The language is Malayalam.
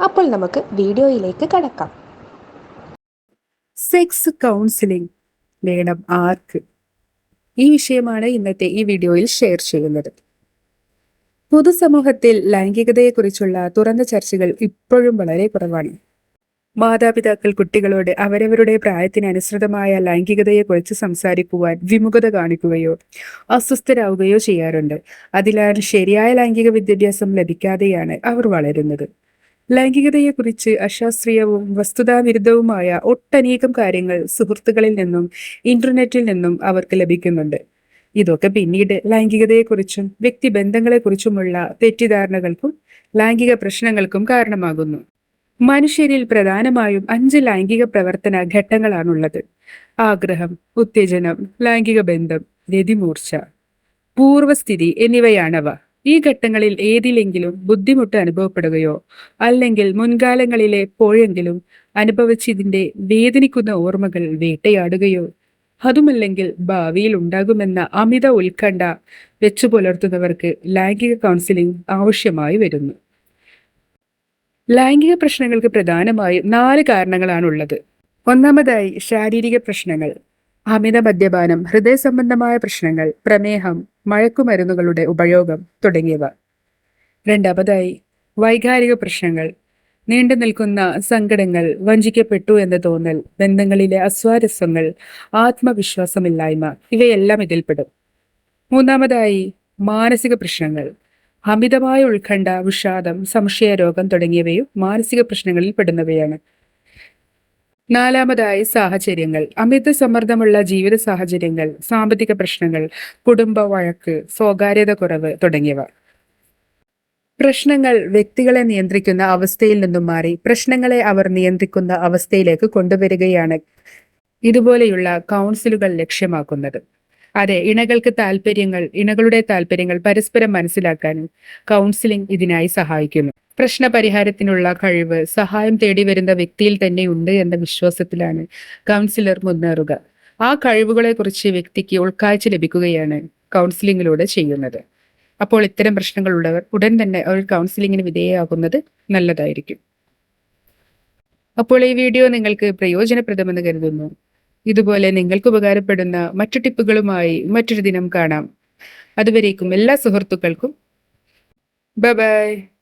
അപ്പോൾ നമുക്ക് വീഡിയോയിലേക്ക് കടക്കാം. സെക്സ് കൗൺസിലിംഗ് വേണം ആർക്ക്? ഈ വിഷയമാണ് ഇന്നത്തെ ഈ വീഡിയോയിൽ ഷെയർ ചെയ്യുന്നത്. പൊതുസമൂഹത്തിൽ ലൈംഗികതയെക്കുറിച്ചുള്ള തുറന്ന ചർച്ചകൾ ഇപ്പോഴും വളരെ കുറവാണ്. മാതാപിതാക്കൾ കുട്ടികളോട് അവരവരുടെ പ്രായത്തിനനുസൃതമായ ലൈംഗികതയെക്കുറിച്ച് സംസാരിക്കുവാൻ വിമുഖത കാണിക്കുകയോ അസ്വസ്ഥരാവുകയോ ചെയ്യാറുണ്ട്. അതിനാൽ ശരിയായ ലൈംഗിക വിദ്യാഭ്യാസം ലഭിക്കാതെയാണ് അവർ വളരുന്നത്. ലൈംഗികതയെക്കുറിച്ച് അശാസ്ത്രീയവും വസ്തുതാവിരുദ്ധവുമായ ഒട്ടനേകം കാര്യങ്ങൾ സുഹൃത്തുക്കളിൽ നിന്നും ഇന്റർനെറ്റിൽ നിന്നും അവർക്ക് ലഭിക്കുന്നുണ്ട്. ഇതൊക്കെ പിന്നീട് ലൈംഗികതയെക്കുറിച്ചും വ്യക്തിബന്ധങ്ങളെക്കുറിച്ചുമുള്ള തെറ്റിദ്ധാരണകൾക്കും ലൈംഗിക പ്രശ്നങ്ങൾക്കും കാരണമാകുന്നു. മനുഷ്യരിൽ പ്രധാനമായും അഞ്ച് ലൈംഗിക പ്രവർത്തന ഘട്ടങ്ങളാണുള്ളത്. ആഗ്രഹം ഉത്തേജനം ലൈംഗിക ബന്ധം രതിമൂർച്ച പൂർവസ്ഥിതി എന്നിവയാണവ. ഈ ഘട്ടങ്ങളിൽ ഏതിലെങ്കിലും ബുദ്ധിമുട്ട് അനുഭവപ്പെടുകയോ അല്ലെങ്കിൽ മുൻകാലങ്ങളിലെ എപ്പോഴെങ്കിലും അനുഭവിച്ചതിന്റെ വേദനിക്കുന്ന ഓർമ്മകൾ വേട്ടയാടുകയോ അതുമല്ലെങ്കിൽ ഭാവിയിൽ ഉണ്ടാകുമെന്ന അമിത ഉത്കണ്ഠ വെച്ചു പുലർത്തുന്നവർക്ക് ലൈംഗിക കൗൺസിലിംഗ് ആവശ്യമായി വരുന്നു. ലൈംഗിക പ്രശ്നങ്ങൾക്ക് പ്രധാനമായും നാല് കാരണങ്ങളാണുള്ളത്. ഒന്നാമതായി ശാരീരിക പ്രശ്നങ്ങൾ അമിത മദ്യപാനം ഹൃദയ സംബന്ധമായ പ്രശ്നങ്ങൾ പ്രമേഹം മയക്കുമരുന്നുകളുടെ ഉപയോഗം തുടങ്ങിയവ. രണ്ടാമതായി വൈകാരിക പ്രശ്നങ്ങൾ. നീണ്ടു നിൽക്കുന്ന സങ്കടങ്ങൾ വഞ്ചിക്കപ്പെട്ടു എന്ന് തോന്നൽ ബന്ധങ്ങളിലെ അസ്വാരസ്യങ്ങൾ ആത്മവിശ്വാസമില്ലായ്മ ഇവയെല്ലാം ഇതിൽപ്പെടും. മൂന്നാമതായി മാനസിക പ്രശ്നങ്ങൾ. അമിതമായ ഉത്കണ്ഠ വിഷാദം സംശയരോഗം തുടങ്ങിയവയും മാനസിക പ്രശ്നങ്ങളിൽ പെടുന്നവയാണ് നാലാമതായി സാഹചര്യങ്ങൾ. അമിത സമ്മർദ്ദമുള്ള ജീവിത സാഹചര്യങ്ങൾ സാമ്പത്തിക പ്രശ്നങ്ങൾ കുടുംബ വഴക്ക് സ്വകാര്യത കുറവ് തുടങ്ങിയവ. പ്രശ്നങ്ങൾ വ്യക്തികളെ നിയന്ത്രിക്കുന്ന അവസ്ഥയിൽ നിന്നും മാറി പ്രശ്നങ്ങളെ അവർ നിയന്ത്രിക്കുന്ന അവസ്ഥയിലേക്ക് കൊണ്ടുവരികയാണ് ഇതുപോലെയുള്ള കൗൺസിലുകൾ ലക്ഷ്യമാക്കുന്നത്. അതെ ഇണകൾക്ക് താല്പര്യങ്ങൾ ഇണകളുടെ താല്പര്യങ്ങൾ പരസ്പരം മനസ്സിലാക്കാനും കൗൺസിലിംഗ് ഇതിനായി സഹായിക്കുന്നു. പ്രശ്ന പരിഹാരത്തിനുള്ള കഴിവ് സഹായം തേടി വരുന്ന വ്യക്തിയിൽ തന്നെ ഉണ്ട് എന്ന വിശ്വാസത്തിലാണ് കൗൺസിലർ മുന്നേറുക. ആ കഴിവുകളെക്കുറിച്ച് വ്യക്തിക്ക് ഉൾക്കാഴ്ച ലഭിക്കുകയാണ് കൗൺസിലിങ്ങിലൂടെ ചെയ്യുന്നത്. അപ്പോൾ ഇത്തരം പ്രശ്നങ്ങളുള്ളവർ ഉടൻ തന്നെ അവർ കൗൺസിലിങ്ങിന് വിധേയമാകുന്നത് നല്ലതായിരിക്കും. അപ്പോൾ ഈ വീഡിയോ നിങ്ങൾക്ക് പ്രയോജനപ്രദമെന്ന് കരുതുന്നു. ഇതുപോലെ നിങ്ങൾക്ക് ഉപകാരപ്പെടുന്ന മറ്റു ടിപ്പുകളുമായി മറ്റൊരു ദിനം കാണാം. അതുവരേക്കും എല്ലാ സുഹൃത്തുക്കൾക്കും. ബൈ